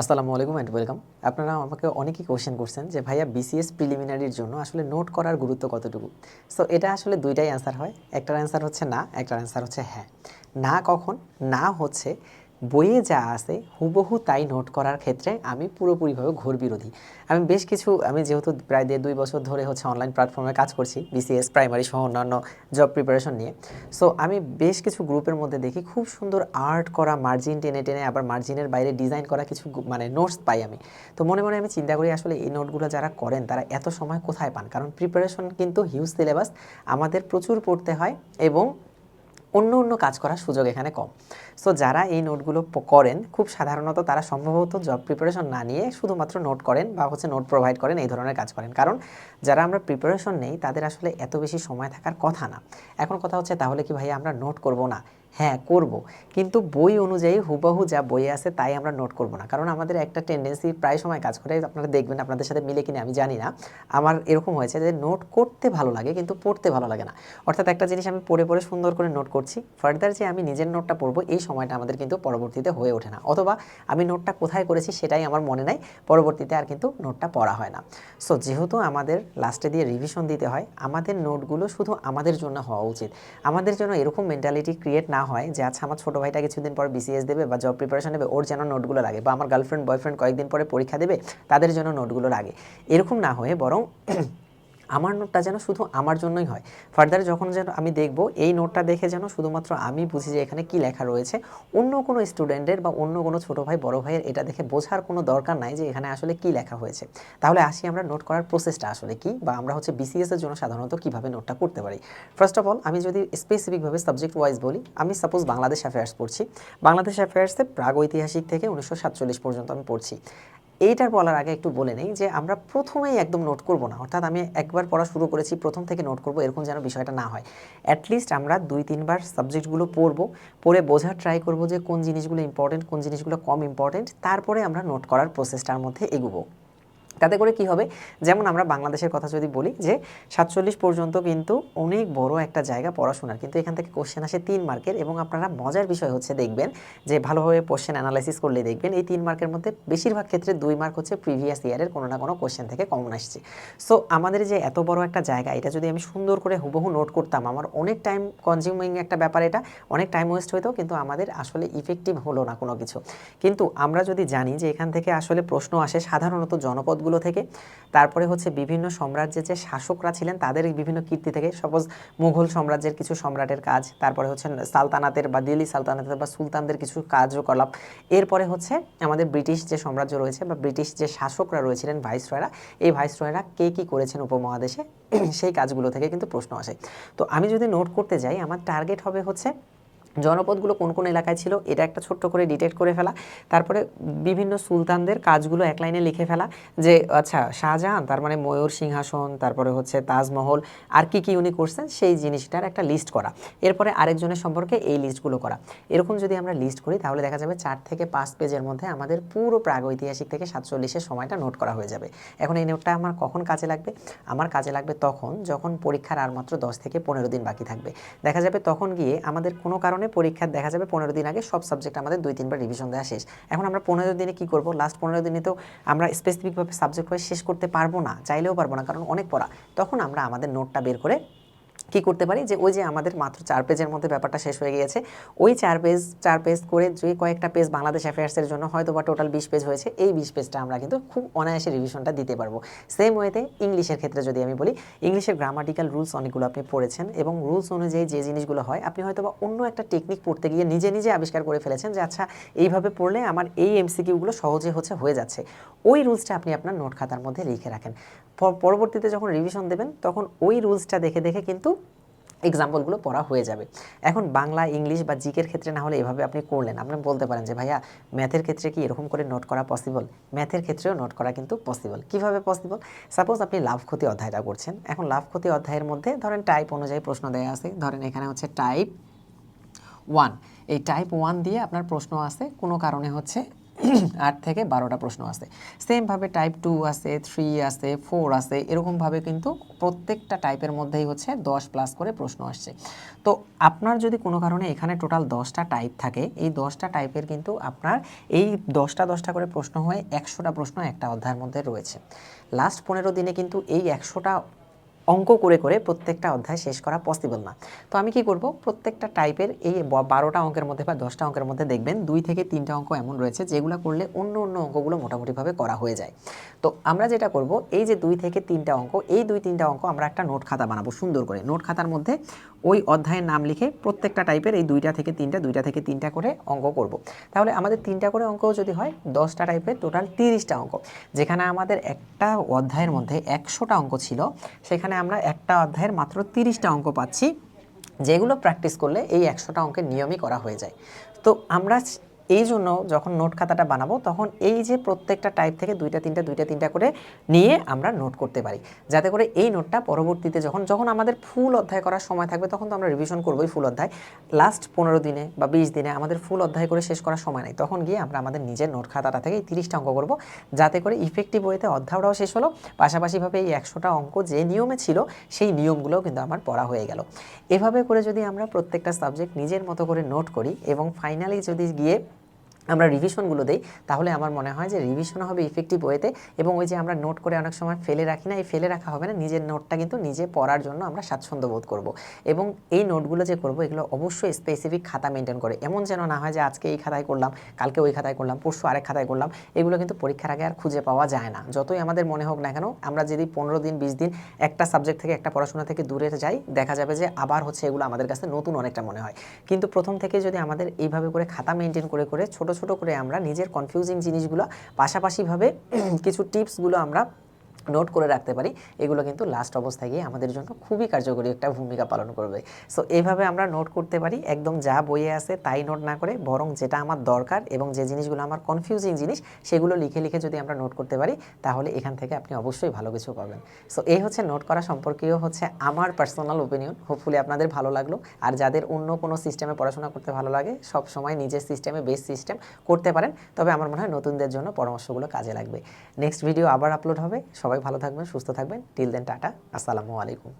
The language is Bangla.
আসসালামু আলাইকুম অ্যান্ড ওয়েলকাম আপনারা আমাকে অনেকেই কোয়েশ্চেন করছেন যে ভাইয়া বিসিএস প্রিলিমিনারির জন্য আসলে নোট করার গুরুত্ব কতটুকু? সো এটা আসলে দুইটাই অ্যান্সার হয়। একটার অ্যান্সার হচ্ছে না, একটার অ্যান্সার হচ্ছে হ্যাঁ। না কখন, না হচ্ছে বইয়ে যা আছে হুবহু তাই নোট করার ক্ষেত্রে আমি পুরোপুরিভাবে ঘোর বিরোধী। আমি বেশ কিছু, আমি যেহেতু প্রায় দেড় দুই বছর ধরে হচ্ছে অনলাইন প্ল্যাটফর্মে কাজ করছি বিসিএস প্রাইমারি সহ অন্যান্য জব প্রিপারেশন নিয়ে। সো আমি বেশ কিছু গ্রুপের মধ্যে দেখি, খুব সুন্দর আর্ট করা মার্জিন টেনে টেনে আবার মার্জিনের বাইরে ডিজাইন করা কিছু মানে নোটস পাই আমি। তো মনে মনে আমি চিন্তা করি, আসলে এই নোটগুলো যারা করেন, তারা এত সময় কোথায় পান? কারণ প্রিপারেশন কিন্তু হিউজ সিলেবাস আমাদের প্রচুর পড়তে হয় এবং অন্য অন্য কাজ করার সুযোগ এখানে কম। সো যারা এই নোটগুলো করেন, খুব সাধারণত তারা সম্ভবত জব প্রিপারেশন না নিয়ে শুধুমাত্র নোট করেন বা হচ্ছে নোট প্রোভাইড করেন, এই ধরনের কাজ করেন। কারণ যারা আমরা প্রিপারেশন নেই, তাদের আসলে এত বেশি সময় থাকার কথা না। এখন কথা হচ্ছে তাহলে কি ভাই আমরা নোট করব না? হ্যাঁ করব। কিন্তু বই অনুযায়ী হুবহু যা বই আছে তাই আমরা নোট করব না। কারণ আমাদের একটা টেন্ডেন্সি প্রায় সময় কাজ করে, আপনারা দেখবেন, আপনাদের সাথে মিলে কিনা আমি জানি না। আমার এরকম হয়েছে যে নোট করতে ভালো লাগে কিন্তু পড়তে ভালো লাগে না। অর্থাৎ একটা জিনিস আমি পড়ে পড়ে সুন্দর করে নোট করছি। ফার্দার যে আমি নিজের নোটটা পড়ব, এই সময়টা আমাদের কিন্তু পরবর্তীতে হয়ে ওঠে না। অথবা আমি নোটটা কোথায় করেছি সেটাই আমার মনে নাই, পরবর্তীতে আর কিন্তু নোটটা পড়া হয় না। সো যেহেতু আমাদের লাস্টে দিয়ে রিভিশন দিতে হয়, আমাদের নোটগুলো শুধু আমাদের জন্য হওয়া উচিত। আমাদের জন্য এরকম মেন্টালিটি ক্রিয়েট না হয় যে আচ্ছা আমার ছোটো ভাইটা কিছুদিন পর বিসিএস দেবে বা জব প্রিপারেশন নেবে, ওর যেন নোটগুলো লাগে বা আমার গার্লফ্রেন্ড বয়ফ্রেন্ড কয়েকদিন পরে পরীক্ষা দেবে, তাদের জন্য নোটগুলো লাগে। এরকম না হয়ে বরং আমার নোটটা যেন শুধু আমার জন্যই হয়। ফার্দার যখন যেন আমি দেখব, এই নোটটা দেখে যেন শুধুমাত্র আমি বুঝি যে এখানে কি লেখা রয়েছে, অন্য কোনো স্টুডেন্টের বা অন্য কোনো ছোটো ভাই, বড় ভাইয়ের এটা দেখে বোঝার কোনো দরকার নাই যে এখানে আসলে কি লেখা হয়েছে। তাহলে আসি আমরা নোট করার প্রসেসটা আসলে কি বা আমরা হচ্ছে বিসিএসের জন্য সাধারণত কীভাবে নোটটা করতে পারি। ফার্স্ট অফ অল আমি যদি স্পেসিফিকভাবে সাবজেক্ট ওয়াইজ বলি, আমি সাপোজ বাংলাদেশ অ্যাফেয়ার্স পড়ছি। বাংলাদেশ অ্যাফেয়ার্সে প্রাগৈতিহাসিক থেকে উনিশশো সাতচল্লিশ পর্যন্ত আমি পড়ছি। এইটার বলার আগে একটু বলে নেই যে আমরা প্রথমেই একদম নোট করব না। অর্থাৎ আমি একবার পড়া শুরু করেছি, প্রথম থেকে নোট করব, এরকম যেন বিষয়টা না হয়। অ্যাটলিস্ট আমরা দুই, তিনবার সাবজেক্টগুলো পড়ব, পড়ে বোঝার ট্রাই করব যে কোন জিনিসগুলো ইম্পর্টেন্ট কোন জিনিসগুলো কম ইম্পর্টেন্ট তারপরে আমরা নোট করার প্রসেসটার মধ্যে এগোবো। তাতে করে কি হবে? যেমন আমরা বাংলাদেশের কথা যদি বলি যে, সাতচল্লিশ পর্যন্ত কিন্তু অনেক বড় একটা জায়গা পড়াশোনার। কিন্তু এখান থেকে কোশ্চেন আসে তিন মার্কের এবং আপনারা মজার বিষয় হচ্ছে দেখবেন যে, ভালোভাবে কোশ্চেন অ্যানালাইসিস করলে দেখবেন এই তিন মার্কের মধ্যে বেশিরভাগ ক্ষেত্রে দুই মার্ক হচ্ছে প্রিভিয়াস ইয়ারের কোনো না কোনো কোশ্চেন থেকে কমন আসছে। সো আমাদের যে এত বড় একটা জায়গা, এটা যদি আমি সুন্দর করে হুবহু নোট করতাম, আমার অনেক টাইম কনজিউমিং একটা ব্যাপার এটা, অনেক টাইম ওয়েস্ট হইতো, কিন্তু আমাদের আসলে ইফেক্টিভ হলো না কোনো কিছু। কিন্তু আমরা যদি জানি যে, এখান থেকে আসলে প্রশ্ন আসে সাধারণত জনপদগুলো থেকে। তারপরে হচ্ছে বিভিন্ন সাম্রাজ্যের যে শাসকরা ছিলেন, তাদের বিভিন্ন কীর্তি থেকে সাপোজ মুঘল সাম্রাজ্যের কিছু সম্রাটের কাজ, তারপরে হচ্ছে সালতানাতের বা দিল্লি সালতানাতের বা সুলতানদের কিছু কার্যকলাপ। এরপরে হচ্ছে আমাদের ব্রিটিশ যে সাম্রাজ্য রয়েছে বা ব্রিটিশ যে শাসকরা রয়েছিলেন, ভাইসরয়রা, এই ভাইসরয়রা কে কী করেছেন উপমহাদেশে? সেই কাজগুলো থেকে কিন্তু প্রশ্ন আসে। তো আমি যদি নোট করতে যাই, আমার টার্গেট হবে হচ্ছে জনপদগুলো কোন কোন এলাকায় ছিল এটা একটা ছোট্ট করে ডিটেক্ট করে ফেলা। তারপরে বিভিন্ন সুলতানদের কাজগুলো এক লাইনে লিখে ফেলা যে আচ্ছা শাহজাহান, তার মানে ময়ূর সিংহাসন, তারপরে হচ্ছে তাজমহল, আর কি কি উনি করছেন সেই জিনিসটার একটা লিস্ট করা। এরপরে আরেকজনের সম্পর্কে এই লিস্টগুলো করা। এরকম যদি আমরা লিস্ট করি, তাহলে দেখা যাবে চার থেকে পাঁচ পেজের মধ্যে আমাদের পুরো প্রাগৈতিহাসিক থেকে সাতচল্লিশের সময়টা নোট করা হয়ে যাবে। এখন এই নোটটা আমার কখন কাজে লাগবে? আমার কাজে লাগবে তখন যখন পরীক্ষার আর মাত্র দশ থেকে পনেরো দিন বাকি থাকবে। দেখা যাবে তখন গিয়ে আমাদের কোনো কারণে পরীক্ষার দেখা যাবে পনেরো দিন আগে। সব সাবজেক্ট আমাদের দুই, তিনবার রিভিশন দেওয়া শেষ। এখন আমরা পনেরো দিনে কি করব? লাস্ট পনেরো দিনে তো আমরা স্পেসিফিকভাবে সাবজেক্ট ওয়াইজ শেষ করতে পারব না, চাইলেও পারব না, কারণ অনেক পড়া। তখন আমরা আমাদের নোটটা বের করে কি করতে পারি? যে ওই যে আমাদের মাত্র চার পেজের মধ্যে ব্যাপারটা শেষ হয়ে গিয়েছে। ওই চার পেজ চার পেজ করে যে কয়েকটা পেজ বাংলাদেশ অ্যাফেয়ার্সের জন্য হয়তো বা টোটাল বিশ পেজ হয়েছে, এই বিশ পেজটা আমরা কিন্তু খুব অনায়াসে রিভিশনটা দিতে পারব। সেম ওয়েতে ইংলিশের ক্ষেত্রে যদি আমি বলি, ইংলিশের গ্রামাটিক্যাল রুলস অনেকগুলো আপনি পড়েছেন এবং রুলস অনুযায়ী যে জিনিসগুলো হয়, আপনি হয়তো বা অন্য একটা টেকনিক পড়তে গিয়ে নিজে নিজে আবিষ্কার করে ফেলেছেন যে আচ্ছা এইভাবে পড়লে আমার এই এমসিকিউগুলো সহজে হচ্ছে হয়ে যাচ্ছে। ওই রুলসটা আপনি আপনার নোট খাতার মধ্যে লিখে রাখেন। পরবর্তীতে যখন রিভিশন দেবেন, তখন ওই রুলসটা দেখে দেখে কিন্তু এক্সাম্পলগুলো পড়া হয়ে যাবে। এখন বাংলা, ইংলিশ বা জিকের ক্ষেত্রে না হলে এভাবে আপনি করলেন। আপনি বলতে পারেন যে, ভাইয়া, ম্যাথের ক্ষেত্রে কি এরকম করে নোট করা পসিবল ম্যাথের ক্ষেত্রেও নোট করা কিন্তু পসিবল কীভাবে পসিবল সাপোজ আপনি লাভ ক্ষতি অধ্যায়টা করছেন। এখন লাভ ক্ষতি অধ্যায়ের মধ্যে ধরেন টাইপ অনুযায়ী প্রশ্ন দেওয়া আছে। ধরেন এখানে হচ্ছে টাইপ ওয়ান এই টাইপ ওয়ান দিয়ে আপনার প্রশ্ন আছে। কোনো কারণে হচ্ছে আট থেকে বারোটা প্রশ্ন আছে সেমভাবে টাইপ টু আছে থ্রি আছে ফোর আছে এরকমভাবে কিন্তু প্রত্যেকটা টাইপের মধ্যেই হচ্ছে দশ প্লাস করে প্রশ্ন আসছে। তো আপনার যদি কোনো কারণে এখানে টোটাল দশটা টাইপ থাকে, এই দশটা টাইপের কিন্তু আপনার এই দশটা দশটা করে প্রশ্ন হয়ে একশোটা প্রশ্ন একটা অধ্যায়ের মধ্যে রয়েছে। লাস্ট পনেরো দিনে কিন্তু এই একশোটা অঙ্ক করে করে প্রত্যেকটা অধ্যায় শেষ করা পসিবল না। তো আমি কি করব? প্রত্যেকটা টাইপের এই বারোটা অঙ্কের মধ্যে বা দশটা অঙ্কের মধ্যে দেখবেন দুই থেকে তিনটা অঙ্ক এমন রয়েছে যেগুলো করলে অন্য অন্য অঙ্কগুলো মোটামুটিভাবে করা হয়ে যায়। তো আমরা যেটা করব, এই যে দুই থেকে তিনটা অঙ্ক, এই দুই তিনটা অঙ্ক আমরা একটা নোট খাতা বানাবো সুন্দর করে। নোট খাতার মধ্যে ওই অধ্যায়ের নাম লিখে প্রত্যেকটা টাইপের এই দুইটা থেকে তিনটা, দুইটা থেকে তিনটা করে অঙ্ক করব। তাহলে আমাদের তিনটা করে অঙ্কও যদি হয়, দশটা টাইপের টোটাল তিরিশটা অঙ্ক। যেখানে আমাদের একটা অধ্যায়ের মধ্যে একশোটা অঙ্ক ছিল, সেখানে আমরা একটা অধ্যায়ের মাত্র তিরিশটা অঙ্ক পাচ্ছি, যেগুলো প্র্যাকটিস করলে এই একশোটা অঙ্কের নিয়মই করা হয়ে যায়। তো আমরা এই জন্য যখন নোট খাতাটা বানাবো, তখন এই যে প্রত্যেকটা টাইপ থেকে দুইটা, তিনটা দুইটা, তিনটা করে নিয়ে আমরা নোট করতে পারি। যাতে করে এই নোটটা পরবর্তীতে যখন যখন আমাদের ফুল অধ্যায় করার সময় থাকবে, তখন তো আমরা রিভিশন করবোই ফুল অধ্যায়। লাস্ট পনেরো দিনে বা বিশ দিনে আমাদের ফুল অধ্যায় করে শেষ করার সময় নেই। তখন গিয়ে আমরা আমাদের নিজের নোট খাতাটা থেকে এই তিরিশটা অঙ্ক করব। যাতে করে ইফেক্টিভ ওয়েতে অধ্যায়টাও শেষ হলো। পাশাপাশিভাবে এই একশোটা অঙ্ক যে নিয়মে ছিল, সেই নিয়মগুলোও কিন্তু আমার পড়া হয়ে গেল। এভাবে করে যদি আমরা প্রত্যেকটা সাবজেক্ট নিজের মতো করে নোট করি এবং ফাইনালি যদি গিয়ে আমরা রিভিশনগুলো দেই, তাহলে আমার মনে হয় যে রিভিশন হবে ইফেক্টিভ ওয়েতে এবং ওই যে আমরা নোট করে অনেক সময় ফেলে রাখি না, এই ফেলে রাখা হবে না, নিজের নোটটা কিন্তু নিজে পড়ার জন্য আমরা স্বাচ্ছন্দ্য বোধ করব। এবং এই নোটগুলো যে করব, এগুলো অবশ্যই স্পেসিফিক খাতা মেনটেন করে। এমন যেন না হয় যে আজকে এই খাতায় করলাম, কালকে ওই খাতায় করলাম, পরশু আরেক খাতায় করলাম, এগুলো কিন্তু পরীক্ষার আগে আর খুঁজে পাওয়া যায় না। যতই আমাদের মনে হোক না কেন, আমরা যদি পনেরো দিন, বিশ দিন একটা সাবজেক্ট থেকে একটা পড়াশোনা থেকে দূরে যাই, দেখা যাবে যে আবার হচ্ছে এগুলো আমাদের কাছে নতুন অনেকটা মনে হয়। কিন্তু প্রথম থেকে যদি আমাদের এইভাবে করে খাতা মেনটেন করে করে ছোট ছোট করে আমরা নিজের কনফিউজিং জিনিসগুলো পাশাপাশিভাবে কিছু টিপসগুলো আমরা নোট করে রাখতে পারি, এগুলো কিন্তু লাস্ট অবস্থায় গিয়ে আমাদের জন্য খুবই কার্যকরী একটা ভূমিকা পালন করবে। সো এইভাবে আমরা নোট করতে পারি, একদম যা বইয়ে আছে তাই নোট না করে, বরং যেটা আমার দরকার এবং যে জিনিসগুলো আমার কনফিউজিং জিনিস, সেগুলো লিখে লিখে যদি আমরা নোট করতে পারি, তাহলে এখান থেকে আপনি অবশ্যই ভালো কিছু পাবেন। সো এই হচ্ছে নোট করা সম্পর্কীয় হচ্ছে আমার পার্সোনাল ওপিনিয়ন হোপফুলি আপনাদের ভালো লাগল। আর যাদের অন্য কোনো সিস্টেমে পড়াশোনা করতে ভালো লাগে, সব সময় নিজের সিস্টেমে বেস সিস্টেম করতে পারেন। তবে আমার মনে হয় নতুনদের জন্য পরামর্শগুলো কাজে লাগবে। নেক্সট ভিডিও আবার আপলোড হবে। সবাই ভালো থাকবেন সুস্থ থাকবেন। Till then tata. আসসালামু আলাইকুম।